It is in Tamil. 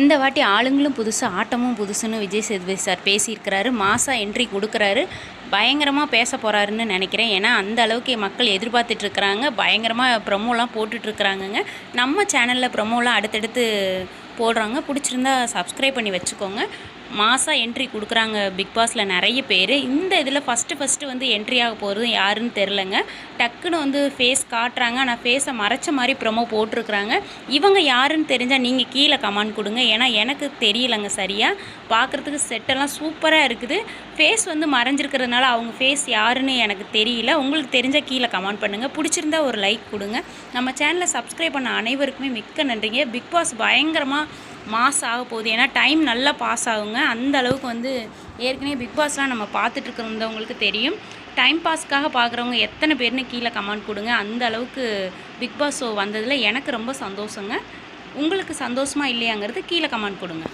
இந்த வாட்டி ஆளுங்களும் புதுசு ஆட்டமும் புதுசுன்னு விஜய் சேதுபதி சார் பேசியிருக்கிறாரு. மாசா என்ட்ரி கொடுக்குறாரு. பயங்கரமாக பேச போகிறாருன்னு நினைக்கிறேன். ஏன்னா அந்த அளவுக்கு மக்கள் எதிர்பார்த்துட்ருக்குறாங்க பயங்கரமாக ப்ரொமோலாம் போட்டுட்ருக்குறாங்கங்க நம்ம சேனலில் ப்ரொமோலாம் அடுத்தடுத்து போடுறாங்க. பிடிச்சிருந்தா சப்ஸ்கிரைப் பண்ணி வச்சுக்கோங்க. மாதம் என்ட்ரி கொடுக்குறாங்க பிக் பாஸில் நிறைய பேர். இந்த இதில் ஃபஸ்ட்டு ஃபஸ்ட்டு வந்து என்ட்ரி ஆக போகிறது யாருன்னு தெரிலங்க டக்குன்னு வந்து ஃபேஸ் காட்டுறாங்க. ஆனால் ஃபேஸை மறைச்ச மாதிரி ப்ரொமோ போட்டிருக்கிறாங்க. இவங்க யாருன்னு தெரிஞ்சால் நீங்கள் கீழே கமெண்ட் கொடுங்க. ஏன்னா எனக்கு தெரியலங்க சரியாக பார்க்குறதுக்கு செட்டெல்லாம் சூப்பராக இருக்குது. ஃபேஸ் வந்து மறைஞ்சிருக்கிறதுனால அவங்க ஃபேஸ் யாருன்னு எனக்கு தெரியல. உங்களுக்கு தெரிஞ்சால் கீழே கமெண்ட் பண்ணுங்கள் பிடிச்சிருந்தா ஒரு லைக் கொடுங்க. நம்ம சேனலை சப்ஸ்கிரைப் பண்ண அனைவருக்குமே மிக்க நன்றிங்க. பிக் பாஸ் பயங்கரமாக மாஸ் ஆக போகுது. ஏன்னா டைம் நல்லா பாஸ் ஆகுங்க. அந்த அளவுக்கு வந்து ஏற்கனவே பிக் பாஸ்லாம் நம்ம பார்த்துட்டு இருக்கிறவங்களுக்கு தெரியும். டைம் பாஸ்க்காக பார்க்குறவங்க எத்தனை பேர்னு கீழே கமெண்ட் கொடுங்க. அந்த அளவுக்கு பிக் பாஸ் ஷோ வந்ததில் எனக்கு ரொம்ப சந்தோஷங்க. உங்களுக்கு சந்தோஷமாக இல்லையாங்கிறது கீழே கமெண்ட் கொடுங்க.